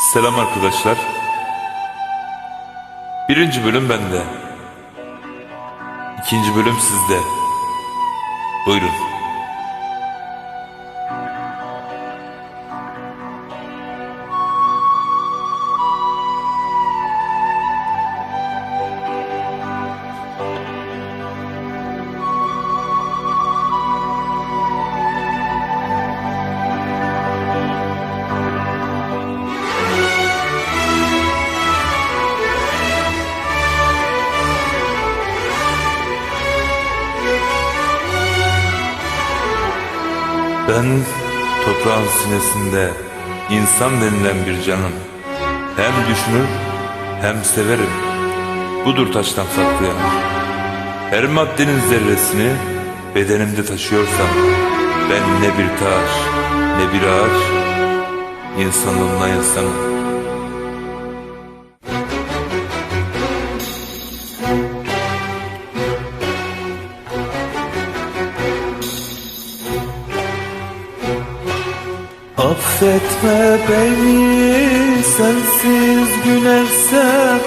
Selam arkadaşlar. Birinci bölüm bende. İkinci bölüm sizde. Buyurun. Ben toprağın sinesinde insan denilen bir canım. Hem düşünür hem severim. Budur taştan saklayan. Her maddenin zerresini bedenimde taşıyorsam ben ne bir taş ne bir ağaç insanlığımla insanım. Affetme beni sensiz gülersem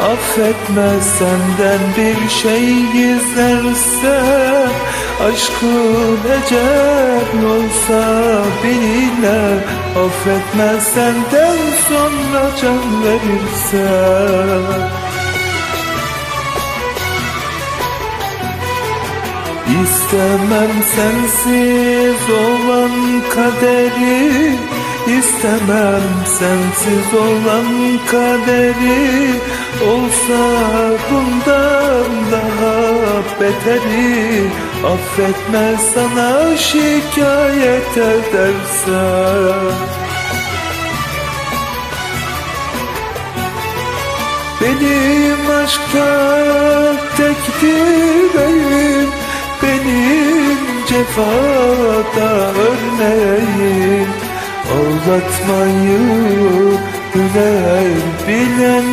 Affetme senden bir şey gizlersem Aşkın ecel olsa benimle Affetme senden sonra can verirsem İstemem sensiz olan kaderi İstemem sensiz olan kaderi Olsa bundan daha beteri Affetme sana şikayet edersem Benim aşka tek dileğim Benim cefada örneğim Ağlatmayı güler bilen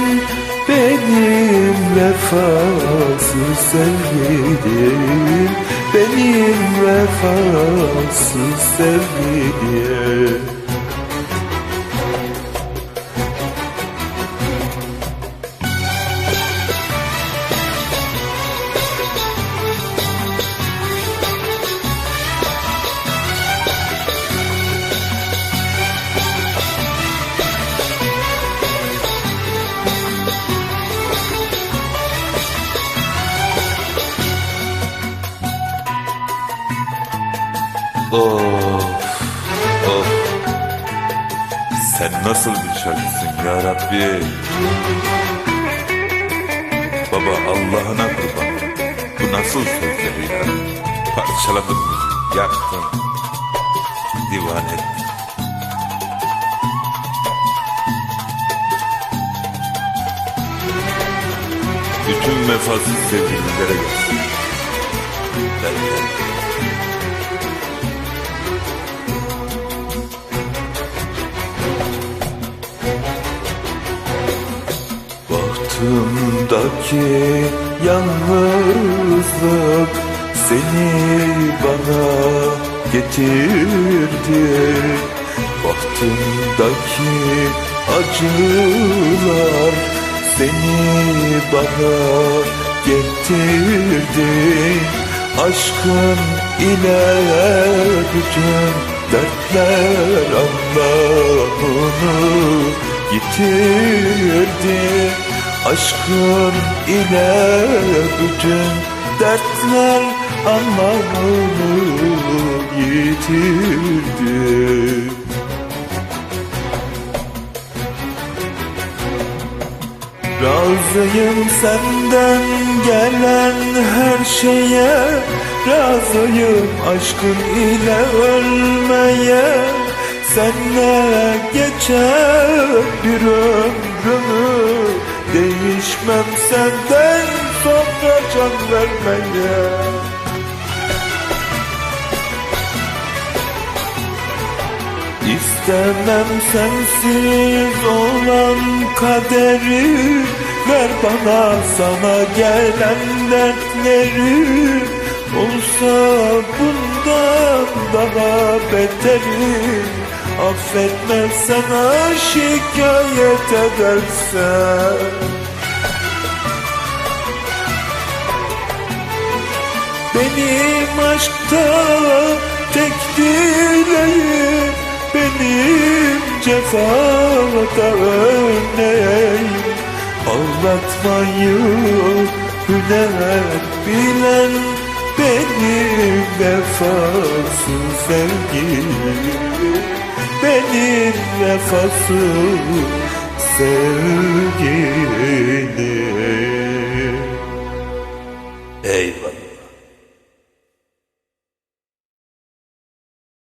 Benim vefasız sevgilim. Benim vefasız sevgilim Of. Of. Sen nasıl bir şarkısın ya Rabbi? Baba Allah'ına kurban. Bu nasıl sözleri ya? Parçaladın Yaktın. Divan ettin. Bütün vefasız sevgililere gelsin Derken Bahtımdaki yalnızlık seni bana getirdi. Bahtımdaki acılar seni bana getirdi. Aşkın ile bütün dertler Allah'ını yitirdi Aşkın ile bütün dertler anlamını yitirdi. Razıyım senden gelen her şeye Razıyım aşkın ile ölmeye. Senle geçer bir ömrümü Değişmem senden sonra can vermeye. İstemem sensiz olan kaderi. Ver bana sana gelen dertleri. Olsa bundan daha beteri. Affetmezsen şikayet edersen Benim aşkta tek dileğim Benim cefada örneğim. Ağlatmayı hüner bilen Benim vefasız sevgilim. Benim vefasız sevgilim